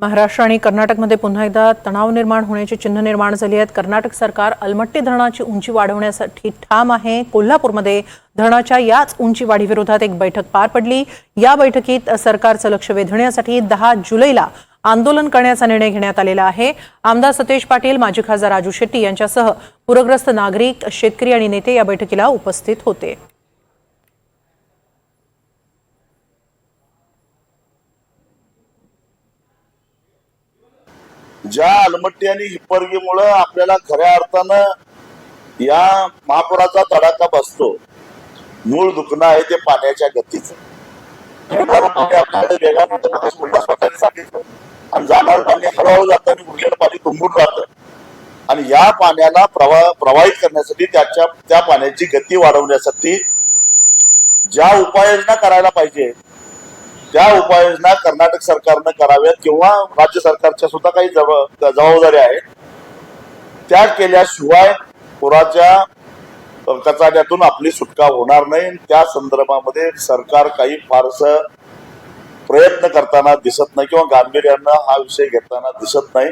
महाराष्ट्र आणि कर्नाटकमध्ये पुन्हा एकदा तणाव निर्माण होण्याची चिन्ह निर्माण झाली आहेत. कर्नाटक सरकार अलमट्टी धरणाची उंची वाढवण्यासाठी ठाम आहे. कोल्हापूरमध्ये धरणाच्या याच उंची वाढीविरोधात एक बैठक पार पडली. या बैठकीत सरकारचं लक्ष वेधण्यासाठी दहा जुलैला आंदोलन करण्याचा निर्णय घेण्यात आलेला आहे. आमदार सतेज पाटील माजी खासदार राजू शेट्टी यांच्यासह पूरग्रस्त नागरिक शेतकरी आणि नेते या बैठकीला उपस्थित होते. ज्या अलमट्टी आणि हिप्परगीमुळं आपल्याला खऱ्या अर्थानं या महापुराचा तडाखा बसतो मूळ दुखणं आहे ते पाण्याच्या गतीच. आणि जाणार पाणी हळूहळू जातं आणि उरलेलं पाणी तुंबून राहतं. आणि या पाण्याला प्रवाह प्रवाहित करण्यासाठी त्याच्या त्या पाण्याची गती वाढवण्यासाठी ज्या उपाययोजना करायला पाहिजे त्या उपाययोजना कर्नाटक सरकारनं कराव्यात किंवा राज्य सरकारच्या सुद्धा काही जबाबदाऱ्या आहेत त्या केल्याशिवाय पुराच्या कचाट्यातून आपली सुटका होणार नाही. त्या संदर्भामध्ये सरकार काही फारस प्रयत्न करताना दिसत नाही किंवा गांभीर्यानं हा विषय घेताना दिसत नाही.